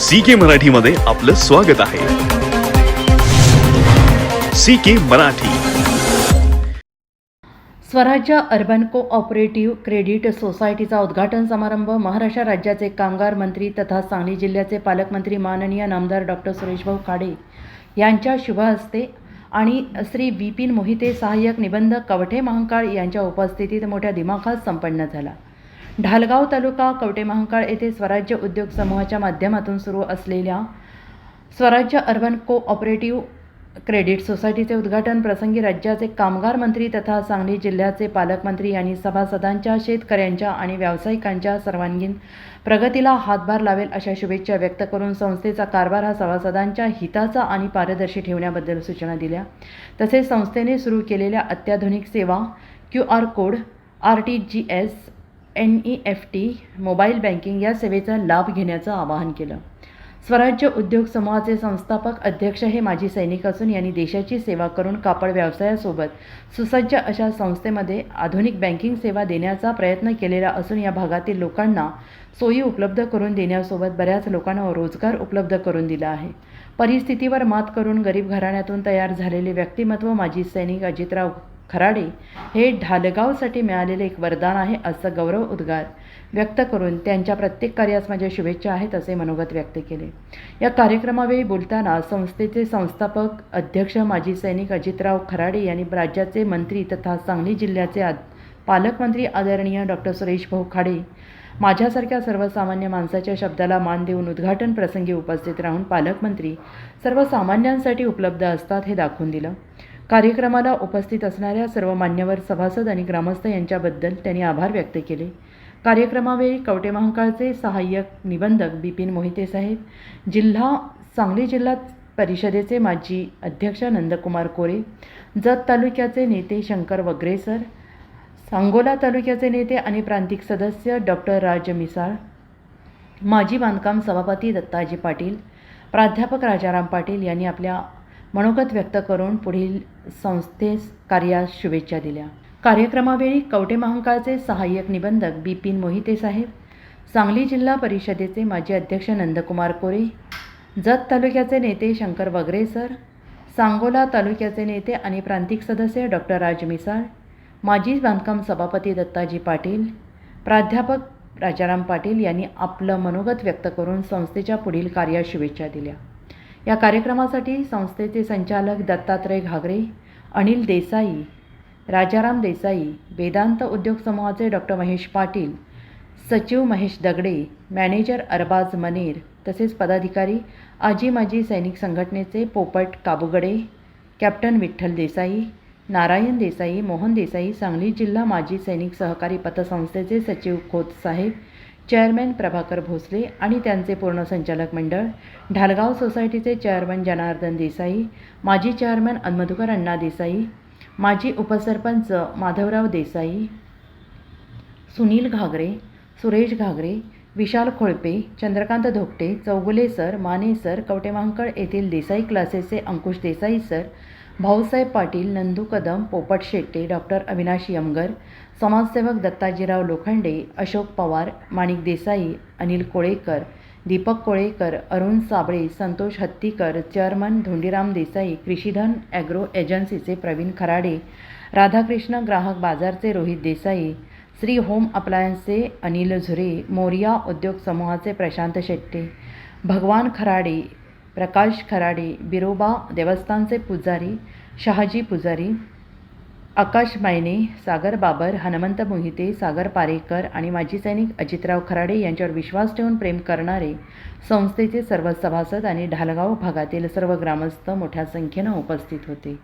C के मराठीमध्ये आपलं स्वागत आहे. C K Marathi. Swarajya urban cooperative credit सोसायटीचा उद्घाटन समारंभ महाराष्ट्र राज्याचे कामगार मंत्री तथा सांगली जिल्ह्याचे पालकमंत्री माननीय नामदार डॉक्टर सुरेशभाऊ खाडे यांच्या शुभ हस्ते आणि श्री विपिन मोहिते सहाय्यक निबंधक कवठे महांकाळ यांच्या उपस्थितीत मोठ्या दिमाखात संपन्न झाला. ढालगाव तालुका कवटे महांकाळ येथे स्वराज्य उद्योग समूहाच्या माध्यमातून सुरू असलेल्या स्वराज्य अर्बन कोऑपरेटिव्ह क्रेडिट सोसायटीचे उद्घाटन प्रसंगी राज्याचे कामगार मंत्री तथा सांगली जिल्ह्याचे पालकमंत्री यांनी सभासदांच्या शेतकऱ्यांच्या आणि व्यावसायिकांच्या सर्वांगीण प्रगतीला हातभार लावेल अशा शुभेच्छा व्यक्त करून संस्थेचा कारभार हा सभासदांच्या हिताचा आणि पारदर्शी ठेवण्याबद्दल सूचना दिल्या. तसेच संस्थेने सुरू केलेल्या अत्याधुनिक सेवा Q R code R T G S N E F T mobile banking या सेवेचा लाभ घेण्याचं आवाहन केलं. स्वराज्य उद्योग समूहाचे संस्थापक अध्यक्ष हे माजी सैनिक असून यांनी देशाची सेवा करून कापड व्यवसायासोबत सुसज्ज अशा संस्थेमध्ये आधुनिक बँकिंग सेवा देण्याचा प्रयत्न केलेला असून या भागातील लोकांना सोयी उपलब्ध करून देण्यासोबत बऱ्याच लोकांना रोजगार उपलब्ध करून दिला आहे. परिस्थितीवर मात करून गरीब घराण्यातून तयार झालेले व्यक्तिमत्व माजी सैनिक अजितराव खराडे हे ढालगावसाठी मिळालेले एक वरदान आहे असं गौरव उद्गार व्यक्त करून त्यांच्या प्रत्येक कार्यास माझ्या शुभेच्छा आहेत असे मनोगत व्यक्त केले. या कार्यक्रमावेळी बोलताना संस्थेचे संस्थापक अध्यक्ष माजी सैनिक अजितराव खराडे यांनी राज्याचे मंत्री तथा सांगली जिल्ह्याचे आद पालकमंत्री आदरणीय डॉक्टर सुरेश भाऊ खाडे माझ्यासारख्या सर्वसामान्य माणसाच्या शब्दाला मान देऊन उद्घाटन प्रसंगी उपस्थित राहून पालकमंत्री सर्वसामान्यांसाठी उपलब्ध असतात हे दाखवून दिलं. कार्यक्रमाला उपस्थित असणाऱ्या सर्व मान्यवर सभासद आणि ग्रामस्थ यांच्याबद्दल त्यांनी आभार व्यक्त केले. कार्यक्रमावेळी कवटे महाकाळचे सहाय्यक निबंधक बिपिन मोहिते साहेब जिल्हा सांगली जिल्हा परिषदेचे माजी अध्यक्ष नंदकुमार कोरे जत तालुक्याचे नेते शंकर वगरे सर सांगोला तालुक्याचे नेते आणि प्रांतिक सदस्य डॉक्टर राज मिसाळ माजी बांधकाम सभापती दत्ताजी पाटील प्राध्यापक राजाराम पाटील यांनी आपल्या मनोगत व्यक्त करून पुढील संस्थेस कार्यास शुभेच्छा दिल्या. कार्यक्रमावेळी कवटे महांकाळचे सहाय्यक निबंधक बिपिन मोहिते साहेब सांगली जिल्हा परिषदेचे माजी अध्यक्ष नंदकुमार कोरे जत तालुक्याचे नेते शंकर वगरे सर सांगोला तालुक्याचे नेते आणि प्रांतिक सदस्य डॉक्टर राज मिसाळ माजी बांधकाम सभापती दत्ताजी पाटील प्राध्यापक राजाराम पाटील यांनी आपलं मनोगत व्यक्त करून संस्थेच्या पुढील कार्यास शुभेच्छा दिल्या. या कार्यक्रमासाठी संस्थेचे संचालक दत्तात्रय घागरे अनिल देसाई राजाराम देसाई वेदांत उद्योग समूहाचे डॉक्टर महेश पाटील सचिव महेश दगडे मॅनेजर अरबाज मनेर तसेच पदाधिकारी आजी माजी सैनिक संघटनेचे पोपट काबुगडे कॅप्टन विठ्ठल देसाई नारायण देसाई मोहन देसाई सांगली जिल्हा माजी सैनिक सहकारी पतसंस्थेचे सचिव खोत साहेब चेअरमॅन प्रभाकर भोसले आणि त्यांचे पूर्ण संचालक मंडळ ढालगाव सोसायटीचे चेअरमन जनार्दन देसाई माजी चेअरमन अन्मधुकर अण्णा देसाई माजी उपसरपंच माधवराव देसाई सुनील घागरे सुरेश घागरे विशाल खोळपे चंद्रकांत धोकटे चौगुले सर माने सर कवटेमांकळ येथील देसाई क्लासेसचे अंकुश देसाई सर भाऊसाहेब पाटील नंदू कदम पोपट शेट्टे डॉक्टर अविनाश यमगर समाजसेवक दत्ताजीराव लोखंडे अशोक पवार माणिक देसाई अनिल कोळेकर दीपक कोळेकर अरुण साबळे संतोष हत्तीकर चेअरमन धोंडीराम देसाई कृषीधन ॲग्रो एजन्सीचे प्रवीण खराडे राधाकृष्ण ग्राहक बाजारचे रोहित देसाई श्री होम अप्लायन्सचे अनिल झुरे मोरिया उद्योग समूहाचे प्रशांत शेट्टे भगवान खराडे प्रकाश खराडे बिरोबा देवस्थानचे पुजारी शहाजी पुजारी आकाश मायने सागर बाबर हनुमंत मोहिते सागर पारेकर आणि माजी सैनिक अजितराव खराडे यांच्यावर विश्वास ठेवून प्रेम करणारे संस्थेचे सर्व सभासद आणि ढालगाव भागातील सर्व ग्रामस्थ मोठ्या संख्येनं उपस्थित होते.